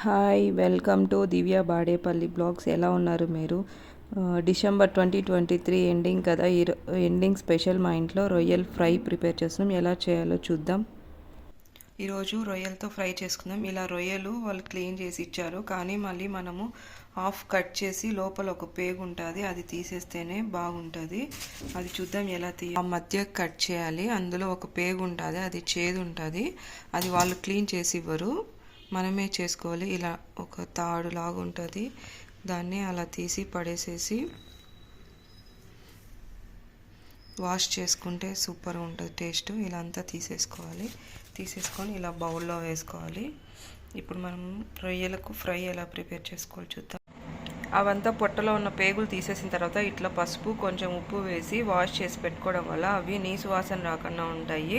Hi welcome to Divya Badepalli blogs ఎలా ఉన్నారు మీరు? December twenty twenty three ending కదా. ఈ ఎండింగ్ స్పెషల్ మా ఇంట్లో రొయ్యల్ ఫ్రై ప్రిపేర్ చేస్తున్నాం. ఎలా చేయాలో చూద్దాం. ఈరోజు రొయ్యలతో ఫ్రై చేసుకుందాం. ఇలా రొయ్యలు వాళ్ళు క్లీన్ చేసి ఇచ్చారు. కానీ మళ్ళీ మనము హాఫ్ కట్ చేసి లోపల ఒక పేగు ఉంటుంది. అది తీసేస్తేనే బాగుంటుంది. అది చూద్దాం ఎలా తీ ఆ మధ్య కట్ చేయాలి. అందులో ఒక పేగు ఉంటుంది. అది చేదు ఉంటుంది. అది వాళ్ళు క్లీన్ చేసి ఇవ్వరు. మనమే చేసుకోవాలి. ఇలా ఒక తాడు లాగా ఉంటుంది. దాన్ని అలా తీసి పడేసేసి వాష్ చేసుకుంటే సూపర్ ఉంటుంది టేస్ట్. ఇలా అంతా తీసేసుకోవాలి. తీసేసుకొని ఇలా బౌల్లో వేసుకోవాలి. ఇప్పుడు మనం రొయ్యలకు ఫ్రై ఎలా ప్రిపేర్ చేసుకోవాలి చూద్దాం. అవంతా పొట్టలో ఉన్న పేగులు తీసేసిన తర్వాత ఇట్లా పసుపు కొంచెం ఉప్పు వేసి వాష్ చేసి పెట్టుకోవడం వల్ల అవి నీసు వాసన రాకుండా ఉంటాయి.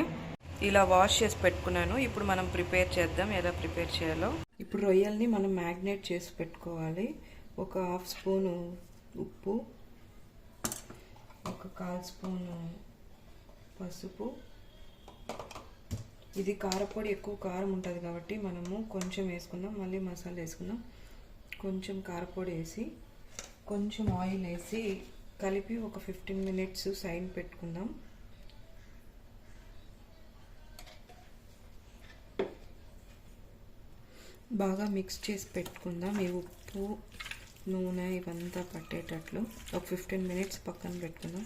ఇలా వాష్ చేసి పెట్టుకున్నాను. ఇప్పుడు మనం ప్రిపేర్ చేద్దాం. ఎలా ప్రిపేర్ చేయాలో. ఇప్పుడు రొయ్యల్ని మనం మ్యాగ్నేట్ చేసి పెట్టుకోవాలి. ఒక హాఫ్ స్పూను ఉప్పు ఒక కాల్ స్పూను పసుపు. ఇది కారపొడి ఎక్కువ కారం ఉంటుంది కాబట్టి మనము కొంచెం వేసుకుందాం. మళ్ళీ మసాలా వేసుకుందాం. కొంచెం కారపొడి వేసి కొంచెం ఆయిల్ వేసి కలిపి ఒక ఫిఫ్టీన్ మినిట్స్ సైడ్ పెట్టుకుందాం. బాగా మిక్స్ చేసి పెట్టుకుందాం. ఈ ఉప్పు నూనె ఇవంతా పట్టేటట్లు. ఒక ఫిఫ్టీన్ మినిట్స్ పక్కన పెట్టుకుందాం.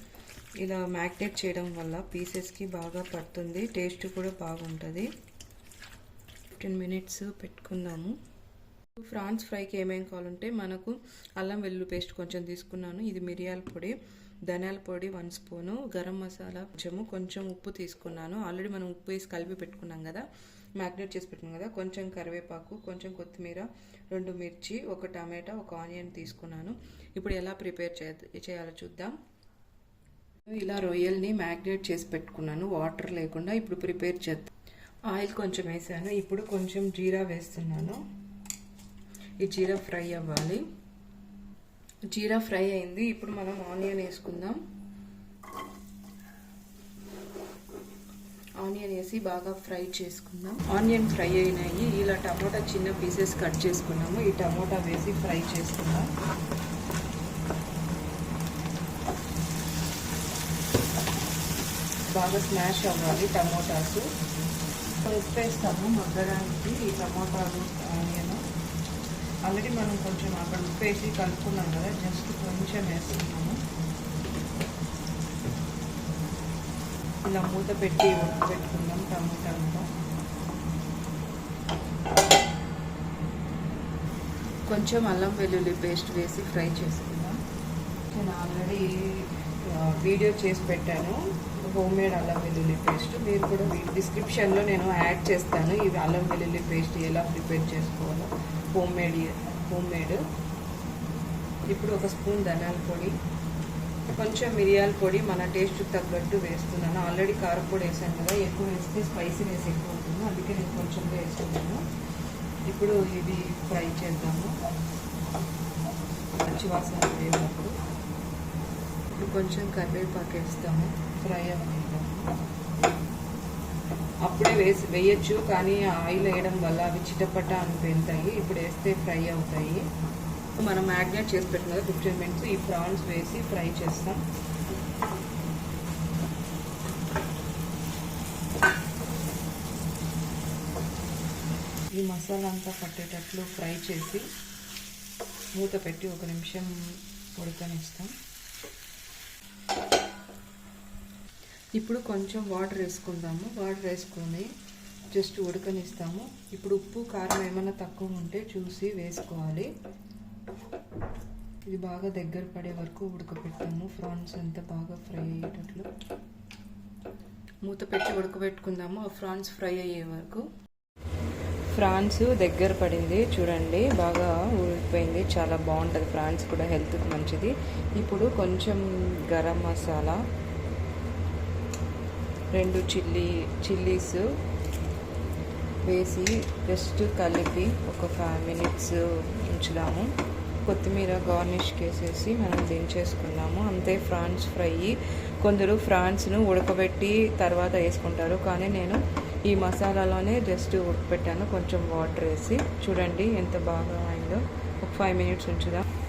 ఇలా మ్యాగ్నేట్ చేయడం వల్ల పీసెస్కి బాగా పడుతుంది. టేస్ట్ కూడా బాగుంటుంది. ఫిఫ్టీన్ మినిట్స్ పెట్టుకుందాము. ఫ్రాన్స్ ఫ్రైకి ఏమేమి కావాలంటే మనకు అల్లం వెల్లుల్లి పేస్ట్ కొంచెం తీసుకున్నాను. ఇది మిరియాల పొడి. ధనియాల పొడి వన్ స్పూను గరం మసాలా కొంచెము కొంచెం ఉప్పు తీసుకున్నాను. ఆల్రెడీ మనం ఉప్పు వేసి కలిపి పెట్టుకున్నాం కదా మ్యాగ్నేట్ చేసి పెట్టుకున్నాం కదా కొంచెం కరివేపాకు కొంచెం కొత్తిమీర రెండు మిర్చి ఒక టమాటా ఒక ఆనియన్ తీసుకున్నాను. ఇప్పుడు ఎలా ప్రిపేర్ చే చేయాలో చూద్దాం. ఇలా రొయ్యల్ని మ్యాగ్నేట్ చేసి పెట్టుకున్నాను వాటర్ లేకుండా ఇప్పుడు ప్రిపేర్ చేద్దాం. ఆయిల్ కొంచెం వేసాను ఇప్పుడు కొంచెం జీరా వేస్తున్నాను. ఈ జీరా ఫ్రై అవ్వాలి. జీరా ఫ్రై అయింది. ఇప్పుడు మనం ఆనియన్ వేసుకుందాం. ఆనియన్ వేసి బాగా ఫ్రై చేసుకుందాం. ఆనియన్ ఫ్రై అయినాయి. ఇలా టమోటా చిన్న పీసెస్ కట్ చేసుకున్నాము. ఈ టమోటా వేసి ఫ్రై చేసుకుందాం. బాగా స్మాష్ అవ్వాలి టమోటాస్. ఉప్పు వేస్తాము మగ్గడానికి ఈ టమోటాలు ఆనియన్. ఆల్రెడీ మనం కొంచెం అక్కడ ఉప్పు వేసి కలుపుకున్నాం కదా జస్ట్ కొంచెం వేస్తున్నాము ఇలా మూత పెట్టి పెట్టుకుందాం టమాటాలతో కొంచెం అల్లం వెల్లుల్లి పేస్ట్ వేసి ఫ్రై చేసుకుందాం. నేను ఆల్రెడీ వీడియో చేసి పెట్టాను హోమ్ మేడ్ అల్లం వెల్లుల్లి పేస్ట్. మీరు కూడా డిస్క్రిప్షన్లో నేను యాడ్ చేస్తాను ఇవి అల్లం వెల్లుల్లి పేస్ట్ ఎలా ప్రిపేర్ చేసుకోవాలో. హోమ్ మేడ్ హోమ్ మేడ్ ఇప్పుడు ఒక స్పూన్ ధనియాల పొడి కొంచెం మిరియాల పొడి మన టేస్ట్ తగ్గట్టు వేస్తున్నాను. ఆల్రెడీ కారపొడి వేసాను కదా ఎక్కువ వేస్తే స్పైసీనెస్ ఎక్కువ ఉంటుంది. అందుకే నేను కొంచెం వేస్తున్నాను. ఇప్పుడు ఇది ఫ్రై చేద్దాము. మంచి వాసన వేసినప్పుడు ఇప్పుడు కొంచెం కరివేపాకు వేస్తాము. ఫ్రై అవ్వనిద్దాము అప్పుడే వేసి వేయచ్చు కానీ ఆయిల్ వేయడం వల్ల అవి చిటపట అని పెళ్తాయి ఇప్పుడు వేస్తే ఫ్రై అవుతాయి. మనం మ్యాగ్నేట్ చేసి పెట్టిన కదా ఫిఫ్టీన్ మినిట్స్ ఈ ప్రాన్స్ వేసి ఫ్రై చేస్తాం. ఈ మసాలా అంతా పట్టేటట్లు ఫ్రై చేసి మూత పెట్టి ఒక నిమిషం ఉడకనిస్తాం. ఇప్పుడు కొంచెం వాటర్ వేసుకుందాము. వాటర్ వేసుకొని జస్ట్ ఉడకనిస్తాము. ఇప్పుడు ఉప్పు కారం ఏమైనా తక్కువ ఉంటే చూసి వేసుకోవాలి. ఇది బాగా దగ్గర పడే వరకు ఉడకపెట్టాము ఫ్రాన్స్ అంతా బాగా ఫ్రై అయ్యేటట్లు. మూత పెట్టి ఉడకబెట్టుకుందాము. ఆ ఫ్రాన్స్ ఫ్రై అయ్యే వరకు. ఫ్రాన్స్ దగ్గర పడింది. చూడండి బాగా ఊడిపోయింది చాలా బాగుంటుంది. ఫ్రాన్స్ కూడా హెల్త్కి మంచిది. ఇప్పుడు కొంచెం గరం మసాలా రెండు చిల్లీ చిల్లీస్ వేసి జస్ట్ కలిపి ఒక ఫైవ్ మినిట్స్ ఉంచుదాము. కొత్తిమీర గార్నిష్ వేసేసి మనం దించేసుకున్నాము అంతే ఫ్రాన్స్ ఫ్రై. కొందరు ఫ్రాన్స్ను ఉడకబెట్టి తర్వాత వేసుకుంటారు. కానీ నేను ఈ మసాలాలోనే జస్ట్ ఉడకపెట్టాను కొంచెం వాటర్ వేసి. చూడండి ఎంత బాగా అయిందో. ఒక ఫైవ్ మినిట్స్ ఉంచుదాం.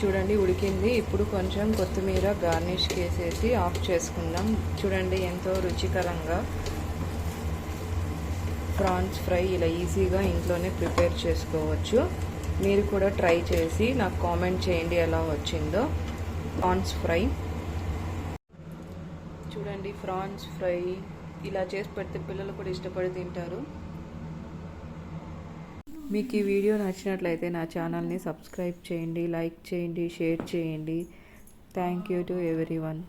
చూడండి ఉడికింది. ఇప్పుడు కొంచెం కొత్తిమీర గార్నిష్ వేసేసి ఆఫ్ చేసుకుందాం. చూడండి ఎంతో రుచికరంగా ప్రాన్స్ ఫ్రై ఇలా ఈజీగా ఇంట్లోనే ప్రిపేర్ చేసుకోవచ్చు. మీరు కూడా ట్రై చేసి నాకు కామెంట్ చేయండి ఎలా వచ్చిందో. Prawns fry. చూడండి ప్రాన్స్ ఫ్రై ఇలా చేసి పెడితే పిల్లలు కూడా ఇష్టపడి తింటారు. మీకు ఈ వీడియో నచ్చినట్లయితే నా ఛానల్ని సబ్స్క్రైబ్ చేయండి లైక్ చేయండి షేర్ చేయండి. Thank you to everyone